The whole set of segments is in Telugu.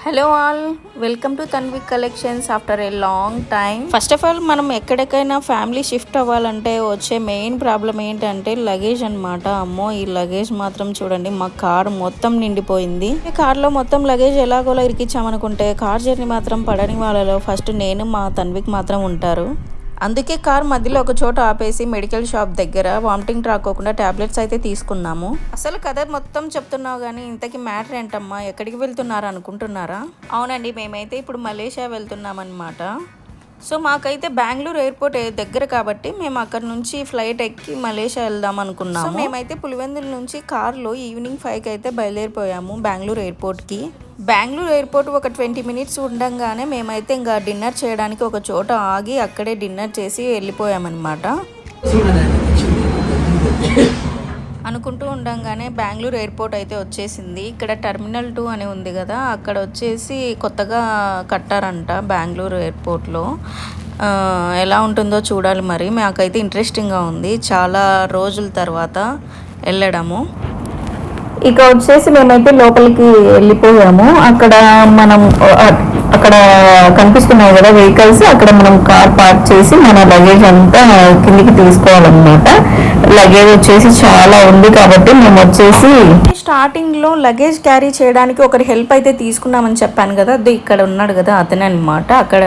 Hello all welcome to Tanvik collections after a long time first of all మనం ఎక్కడికైనా ఫ్యామిలీ షిఫ్ట్ అవ్వాలంటే వచ్చే మెయిన్ ప్రాబ్లం ఏంటంటే లగేజ్ అనమాట అమ్మో ఈ లగేజ్ మాత్రం చూడండి మా కార్ మొత్తం నిండిపోయింది. కార్లో మొత్తం లగేజ్ ఎలాగోలా ఇరికిచ్చామనుకుంటే కార్ జర్నీ మాత్రం పడని వాళ్ళలో ఫస్ట్ నేను మా తన్విక్ మాత్రం ఉంటారు. అందుకే కార్ మధ్యలో ఒక చోట ఆపేసి మెడికల్ షాప్ దగ్గర వామిటింగ్ రాకోకుండా టాబ్లెట్స్ అయితే తీసుకున్నాము. అసలు కథ మొత్తం చెప్తున్నావు కానీ ఇంతకీ మ్యాటర్ ఏంటమ్మా? ఎక్కడికి వెళ్తున్నారు అనుకుంటున్నారా? అవునండి మేమైతే ఇప్పుడు మలేషియా వెళ్తున్నామన్నమాట. సో మాకైతే బెంగళూరు ఎయిర్పోర్ట్ దగ్గర కాబట్టి మేము అక్కడ నుంచి ఫ్లైట్ ఎక్కి మలేషియా వెళ్దాం అనుకున్నాము. సో మేమైతే పులివెందుల నుంచి కార్లో ఈవినింగ్ ఫైవ్కి అయితే బయలుదేరిపోయాము బెంగళూరు ఎయిర్పోర్ట్కి. బెంగళూరు ఎయిర్పోర్ట్ ఒక ట్వంటీ మినిట్స్ ఉండంగానే మేమైతే ఇంకా డిన్నర్ చేయడానికి ఒక చోట ఆగి అక్కడే డిన్నర్ చేసి వెళ్ళిపోయామన్నమాట. అనుకుంటూ ఉండంగానే బెంగళూరు ఎయిర్పోర్ట్ అయితే వచ్చేసింది. ఇక్కడ టెర్మినల్ టూ అని ఉంది కదా అక్కడ వచ్చేసి కొత్తగా కట్టారంట బెంగళూరు ఎయిర్పోర్ట్లో. ఎలా ఉంటుందో చూడాలి మరి. మాకైతే ఇంట్రెస్టింగ్గా ఉంది. చాలా రోజుల తర్వాత వెళ్ళడము. ఇక వచ్చేసి మేమైతే లోపలికి వెళ్ళిపోయాము. అక్కడ మనం అక్కడ కనిపిస్తున్నాయి కదా వెహికల్స్ అక్కడ మనం కార్ పార్క్ చేసి మన లగేజ్ అంతా కిందికి తీసుకోవాలన్నమాట. లగేజ్ వచ్చేసి చాలా ఉంది కాబట్టి మేము వచ్చేసి స్టార్టింగ్లో లగేజ్ క్యారీ చేయడానికి ఒకరి హెల్ప్ అయితే తీసుకున్నామని చెప్పాను కదా. అది ఇక్కడ ఉన్నాడు కదా అతనే అనమాట అక్కడ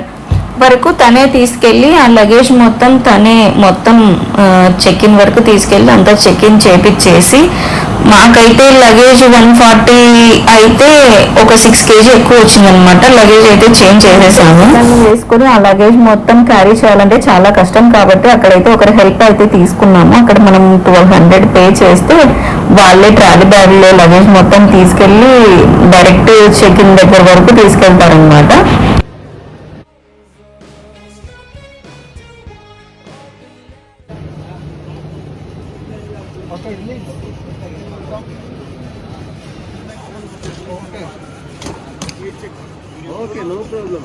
వరకు తనే తీసుకెళ్ళి ఆ లగేజ్ మొత్తం తనే మొత్తం చెక్ ఇన్ వరకు తీసుకెళ్ళి అంతా చెక్ ఇన్ చేపించేసి మాకైతే లగేజ్ వన్ ఫార్టీ అయితే ఒక సిక్స్ కేజీ ఎక్కువ వచ్చిందనమాట లగేజ్ అయితే చేంజ్ చేసేసాము. దాన్ని వేసుకొని ఆ లగేజ్ మొత్తం క్యారీ చేయాలంటే చాలా కష్టం కాబట్టి అక్కడైతే ఒకరి హెల్ప్ అయితే తీసుకున్నాము. అక్కడ మనం ట్వెల్వ్ హండ్రెడ్ పే చేస్తే వాళ్ళే ట్రాలీ బ్యాగ్లో లగేజ్ మొత్తం తీసుకెళ్ళి డైరెక్ట్ చెక్ ఇన్ దగ్గర వరకు తీసుకెళ్తారనమాట Okay, no problem.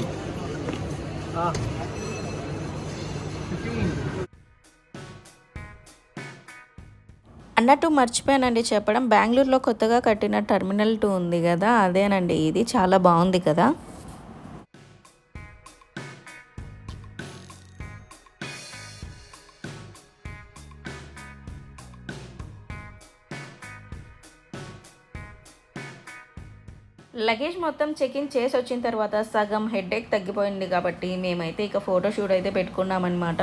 అన్నట్టు మర్చిపోయానండి చెప్పడం. బెంగళూరులో కొత్తగా కట్టిన టెర్మినల్ టూ ఉంది కదా అదేనండి. ఇది చాలా బాగుంది కదా. లగేజ్ మొత్తం చెక్ ఇన్ చేసి వచ్చిన తర్వాత సగం హెడ్ఏక్ తగ్గిపోయింది కాబట్టి మేమైతే ఇక ఫోటో షూట్ అయితే పెట్టుకున్నామన్నమాట.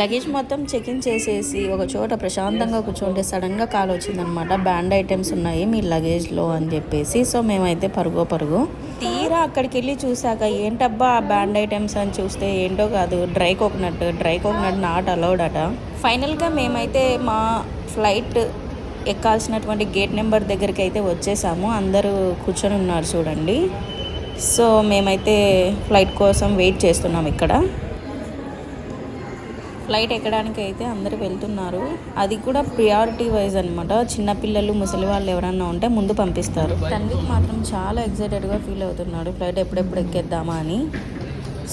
లగేజ్ మొత్తం చెక్ ఇన్ చేసేసి ఒక చోట ప్రశాంతంగా కూర్చుంటే సడన్గా కాల్ వచ్చిందనమాట బ్యాండ్ ఐటమ్స్ ఉన్నాయి మీ లగేజ్లో అని చెప్పేసి. సో మేమైతే పరుగో పరుగు తీరా అక్కడికి వెళ్ళి చూసాక ఏంటబ్బా ఆ బ్యాండ్ ఐటమ్స్ అని చూస్తే ఏంటో కాదు dry coconut dry coconut not allowed అట. ఫైనల్గా మేమైతే మా ఫ్లైట్ ఎక్కాల్సినటువంటి గేట్ నెంబర్ దగ్గరికి అయితే వచ్చేసాము. అందరూ కూర్చొని ఉన్నారు చూడండి. సో మేమైతే ఫ్లైట్ కోసం వెయిట్ చేస్తున్నాం ఇక్కడ. ఫ్లైట్ ఎక్కడానికి అయితే అందరూ వెళ్తున్నారు. అది కూడా ప్రియారిటీ వైజ్ అనమాట చిన్నపిల్లలు ముసలి వాళ్ళు ఎవరన్నా ఉంటే ముందు పంపిస్తారు. తన్విక్ మాత్రం చాలా ఎక్సైటెడ్గా ఫీల్ అవుతున్నాడు. ఫ్లైట్ ఎప్పుడెప్పుడు ఎక్కేద్దామా అని.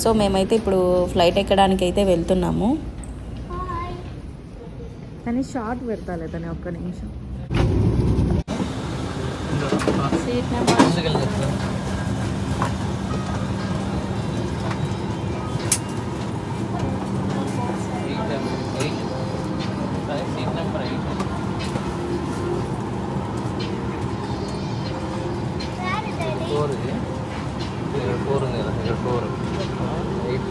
సో మేమైతే ఇప్పుడు ఫ్లైట్ ఎక్కడానికి అయితే వెళ్తున్నాము. కానీ షార్ట్ పెడతాలే తను ఒక్క నిమిషం. Seat number. ఫోర్ ఉంది కదా ఇక్కడ ఫోర్. ఎయిట్